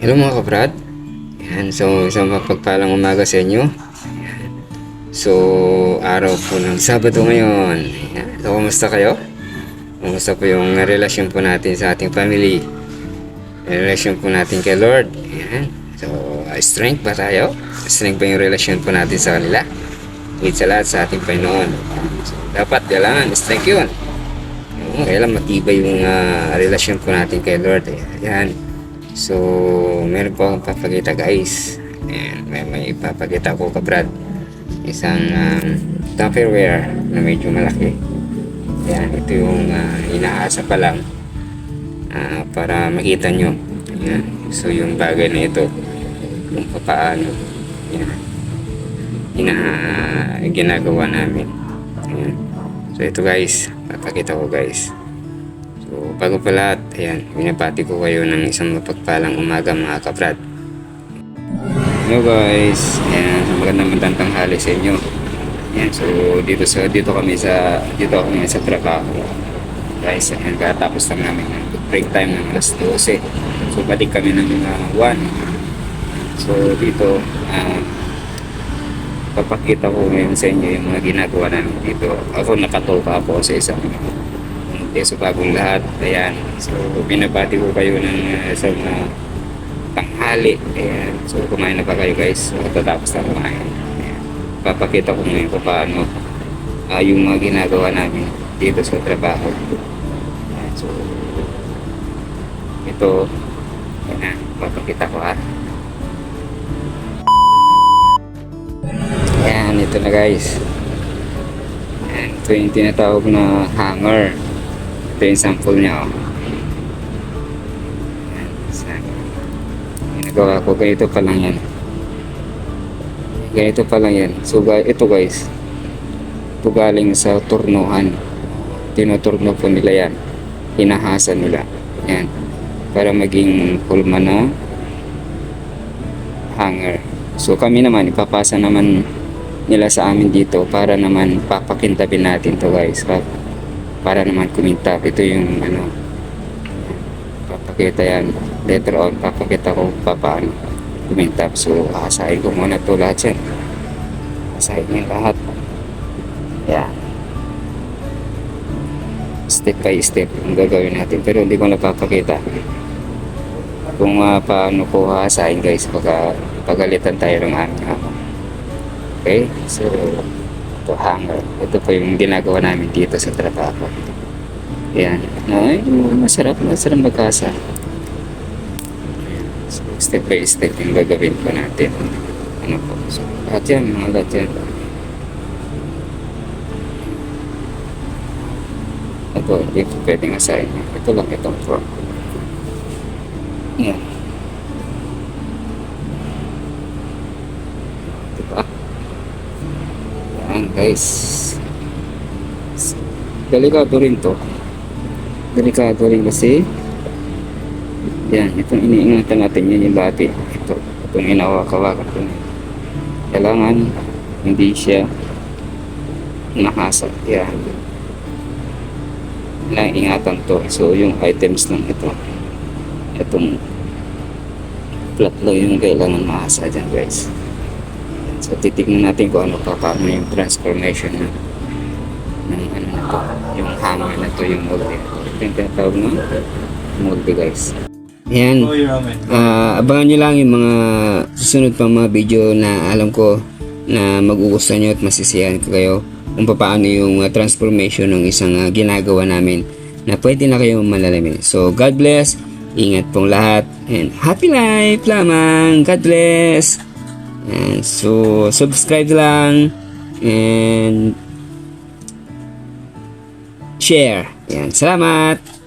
Hello mga kabrad. Yan, so isang mapagpalang umaga sa inyo. Yan. So, araw po ng Sabado ngayon. Yan. So, kumusta kayo? Kumusta po yung relasyon po natin sa ating family? Relasyon po natin kay Lord. Yan. So, uh, strength ba tayo? Strength ba yung relasyon po natin sa kanila? Higit sa lahat sa ating Panginoon. So, dapat kailangan strength yun. Kailan matibay yung ah, relasyon po natin kay Lord. Eh. So, meron po akong papakita guys. Ayan, may, may ipapakita ko ka Brad. Isang um, Tupperware na medyo malaki. Ayan, ito yung ah, inaasa pa lang ah, para makita nyo. Ayan. So, yung bagay na ito, kung paano. Ayan. Ina, ginagawa namin. Ayan. So, ito guys, papakita ko guys. So, bago pa lahat, ayan, binabati ko kayo ng isang mapagpalang umaga mga kabrad. Hello guys, ayan, magandang magandang tanghali sa inyo. Ayan, so dito sa dito kami sa dito ako ngayon sa trabaho. Guys, ayan, katapos lang namin ng break time ng alas 12. So balik kami ng mga 1. So dito, ah, papakita ko ngayon sa inyo yung mga ginagawa namin dito. Ako nakatoka po sa isang eh, so bagong lahat. Ayan. So, binabati ko kayo ng uh, isang uh, tanghali. Ayan. So, kumain na ba kayo guys? So, tatapos na kumain. Ayan. Papakita ko ngayon kung paano uh, yung mga ginagawa namin dito sa trabaho. Ayan. So, ito, ayan, papakita ko ha. Ayan, ito na guys. Ayan, ito yung tinatawag na hanger. Ito yung sample niya. Oh. Ginagawa ko. Ganito pa lang yan. Ganito pa lang yan. So ito guys. Ito galing sa turnuhan. Tinuturno po nila yan. Hinahasa nila. Yan. Para maging pulma na hanger. So kami naman, ipapasa naman nila sa amin dito para naman papakintabin natin to guys. Pa- para naman kumintab. Ito yung ano, papakita yan. Later on, papakita ko pa paano kumintab. So, asahin ko muna to lahat yan. Asahin niya lahat. Yan. Step by step ang gagawin natin. Pero hindi ko napapakita kung uh, paano ko hasahin guys pagka pagalitan tayo ng amo. Okay? So, ito hanger. Ito po yung ginagawa namin dito sa trabaho. Yan. Ay, masarap. Masarap magkasa. So, step by step yung gagawin po natin. Ano po. So, lahat yan. Mga lahat yan. Ito, hindi pwedeng assign. Ito lang itong form. Yan. Yan guys. Delikado rin to. Delikado rin kasi yan, itong iniingatan natin yan yung bati. Ito, itong inawakawakan ko. Kailangan hindi siya nakasa. Yan. Kailangan ingatan to. So, yung items lang ito. Itong flat lang yung kailangan maasa dyan guys. So titignan natin kung ano pa paano yung transformation ng ng ano na to, yung hammer na to, yung molde. Ito yung tinatawag ng molde guys. Ayan. Ah, abangan nyo lang yung mga susunod pang mga video na alam ko na magugustuhan nyo at masisiyahan ko kayo kung paano yung ah, transformation ng isang ah, ginagawa namin na pwede na kayong malalamin. So, God bless. Ingat pong lahat. And happy life lamang. God bless. And so, subscribe lang. And share. Yan. Salamat.